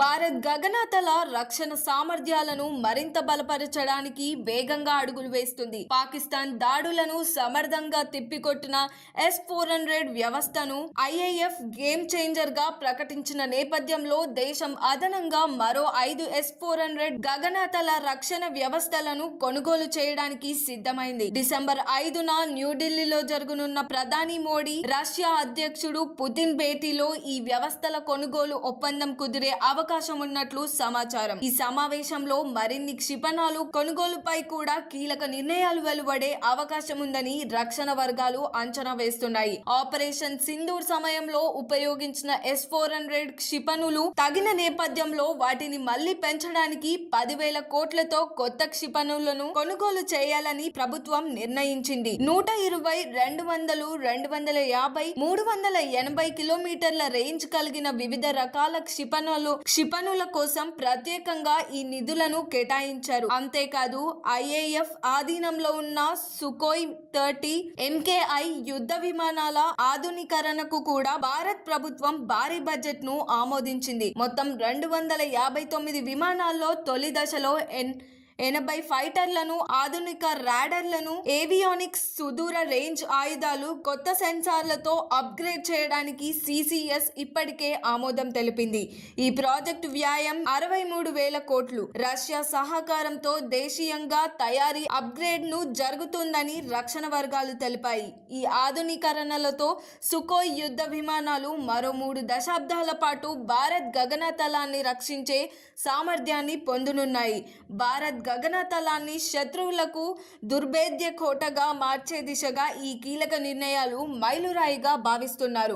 భారత్ గగనతల రక్షణ సామర్థ్యాలను మరింత బలపరచడానికి వేగంగా అడుగులు వేస్తుంది. పాకిస్తాన్ దాడులను సమర్థంగా తిప్పికొట్టిన ఎస్ ఫోర్ హండ్రెడ్ వ్యవస్థను ఐఏఎఫ్ గేమ్ చేంజర్గా ప్రకటించిన నేపథ్యంలో దేశం అదనంగా మరో ఐదు ఎస్ ఫోర్ హండ్రెడ్ గగనతల రక్షణ వ్యవస్థలను కొనుగోలు చేయడానికి సిద్ధమైంది. డిసెంబర్ ఐదున న్యూఢిల్లీలో జరగనున్న ప్రధాని మోడీ రష్యా అధ్యక్షుడు పుతిన్ భేటీలో ఈ వ్యవస్థల కొనుగోలు ఒప్పందం కుదిరే అవకాశం ఉన్నట్లు సమాచారం. ఈ సమావేశంలో మరిన్ని క్షిపణాలు కొనుగోలుపై కూడా కీలక నిర్ణయాలు వెలువడే అవకాశం ఉందని రక్షణ వర్గాలు అంచనా వేస్తున్నాయి. ఆపరేషన్ సింధూర్ సమయంలో ఉపయోగించిన ఎస్ ఫోర్ హండ్రెడ్ క్షిపణులు తగిన నేపథ్యంలో వాటిని మళ్ళీ పెంచడానికి పదివేల కోట్లతో కొత్త క్షిపణులను కొనుగోలు చేయాలని ప్రభుత్వం నిర్ణయించింది. నూట ఇరవై రెండు వందలు రెండు వందల యాభై మూడు వందల ఎనభై కిలోమీటర్ల రేంజ్ కలిగిన వివిధ రకాల క్షిపణులు క్షిపణుల కోసం ప్రత్యేకంగా ఈ నిధులను కేటాయించారు. అంతేకాదు ఐఏఎఫ్ ఆధీనంలో ఉన్న సుకోయ్ థర్టీ ఎంకేఐ యుద్ధ విమానాల ఆధునీకరణకు కూడా భారత్ ప్రభుత్వం భారీ బడ్జెట్ను ఆమోదించింది. మొత్తం రెండు వందల యాభై తొమ్మిది విమానాల్లో తొలి దశలో ఎన్ ఎనభై ఫైటర్లను ఆధునిక రాడర్లను ఏవియానిక్స్ సుదూర రేంజ్ ఆయుధాలు కొత్త సెన్సార్లతో అప్గ్రేడ్ చేయడానికి సిసిఎస్ ఇప్పటికే ఆమోదం తెలిపింది. ఈ ప్రాజెక్టు వ్యాయం అరవై మూడు వేల కోట్లు. రష్యా సహకారంతో దేశీయంగా తయారీ అప్గ్రేడ్ను జరుగుతుందని రక్షణ వర్గాలు తెలిపాయి. ఈ ఆధునీకరణలతో సుకోయ్ యుద్ధ విమానాలు మరో మూడు దశాబ్దాల పాటు భారత్ గగనతలాన్ని రక్షించే సామర్థ్యాన్ని పొందనున్నాయి. భారత్ గగనతలాన్ని శత్రువులకు దుర్భేద్య కోటగా మార్చే దిశగా ఈ కీలక నిర్ణయాలు మైలురాయిగా భావిస్తున్నారు.